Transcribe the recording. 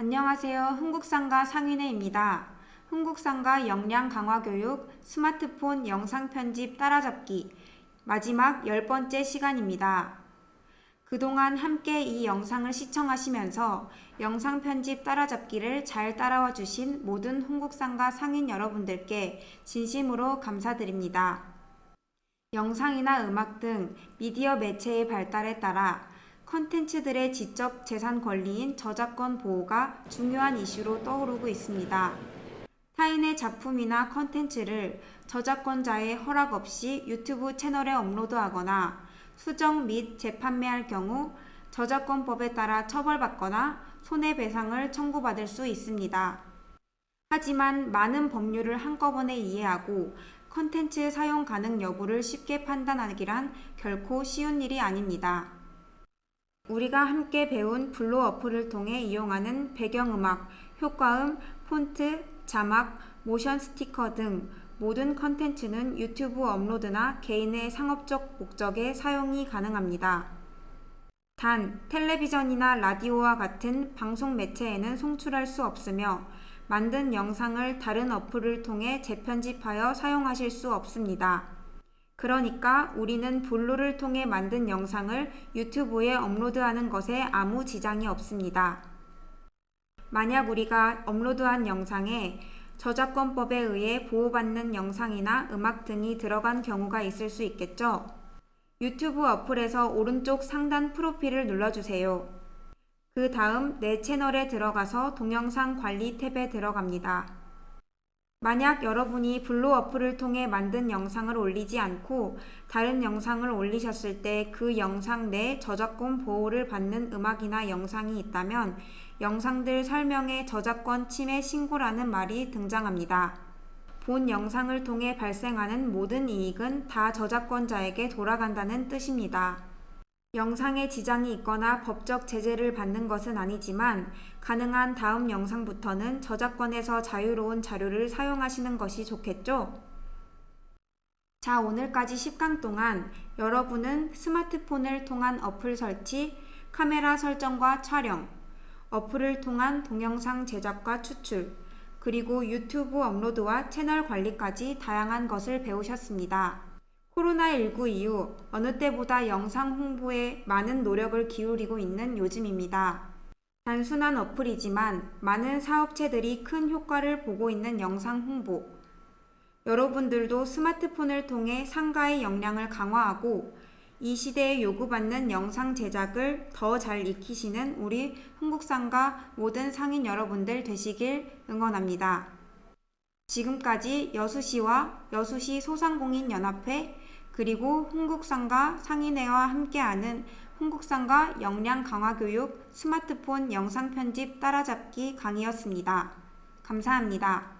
안녕하세요. 흥국상가 상인회입니다. 흥국상가 역량 강화 교육 스마트폰 영상 편집 따라잡기 마지막 열 번째 시간입니다. 그동안 함께 이 영상을 시청하시면서 영상 편집 따라잡기를 잘 따라와 주신 모든 흥국상가 상인 여러분들께 진심으로 감사드립니다. 영상이나 음악 등 미디어 매체의 발달에 따라 컨텐츠들의 지적 재산 권리인 저작권 보호가 중요한 이슈로 떠오르고 있습니다. 타인의 작품이나 컨텐츠를 저작권자의 허락 없이 유튜브 채널에 업로드하거나 수정 및 재판매할 경우 저작권법에 따라 처벌받거나 손해배상을 청구받을 수 있습니다. 하지만 많은 법률을 한꺼번에 이해하고 컨텐츠 사용 가능 여부를 쉽게 판단하기란 결코 쉬운 일이 아닙니다. 우리가 함께 배운 블로 어플을 통해 이용하는 배경음악, 효과음, 폰트, 자막, 모션 스티커 등 모든 컨텐츠는 유튜브 업로드나 개인의 상업적 목적에 사용이 가능합니다. 단, 텔레비전이나 라디오와 같은 방송 매체에는 송출할 수 없으며 만든 영상을 다른 어플을 통해 재편집하여 사용하실 수 없습니다. 그러니까 우리는 블루를 통해 만든 영상을 유튜브에 업로드하는 것에 아무 지장이 없습니다. 만약 우리가 업로드한 영상에 저작권법에 의해 보호받는 영상이나 음악 등이 들어간 경우가 있을 수 있겠죠? 유튜브 어플에서 오른쪽 상단 프로필을 눌러주세요. 그 다음 내 채널에 들어가서 동영상 관리 탭에 들어갑니다. 만약 여러분이 블로 어플을 통해 만든 영상을 올리지 않고 다른 영상을 올리셨을 때 그 영상 내 저작권 보호를 받는 음악이나 영상이 있다면 영상들 설명에 저작권 침해 신고라는 말이 등장합니다. 본 영상을 통해 발생하는 모든 이익은 다 저작권자에게 돌아간다는 뜻입니다. 영상에 지장이 있거나 법적 제재를 받는 것은 아니지만 가능한 다음 영상부터는 저작권에서 자유로운 자료를 사용하시는 것이 좋겠죠? 자, 오늘까지 10강 동안 여러분은 스마트폰을 통한 어플 설치, 카메라 설정과 촬영, 어플을 통한 동영상 제작과 추출, 그리고 유튜브 업로드와 채널 관리까지 다양한 것을 배우셨습니다. 코로나19 이후 어느 때보다 영상 홍보에 많은 노력을 기울이고 있는 요즘입니다. 단순한 어플이지만 많은 사업체들이 큰 효과를 보고 있는 영상 홍보. 여러분들도 스마트폰을 통해 상가의 역량을 강화하고 이 시대에 요구받는 영상 제작을 더 잘 익히시는 우리 흥국상가 모든 상인 여러분들 되시길 응원합니다. 지금까지 여수시와 여수시 소상공인연합회 그리고 흥국상가 상인회와 함께하는 흥국상가 역량 강화 교육 스마트폰 영상 편집 따라잡기 강의였습니다. 감사합니다.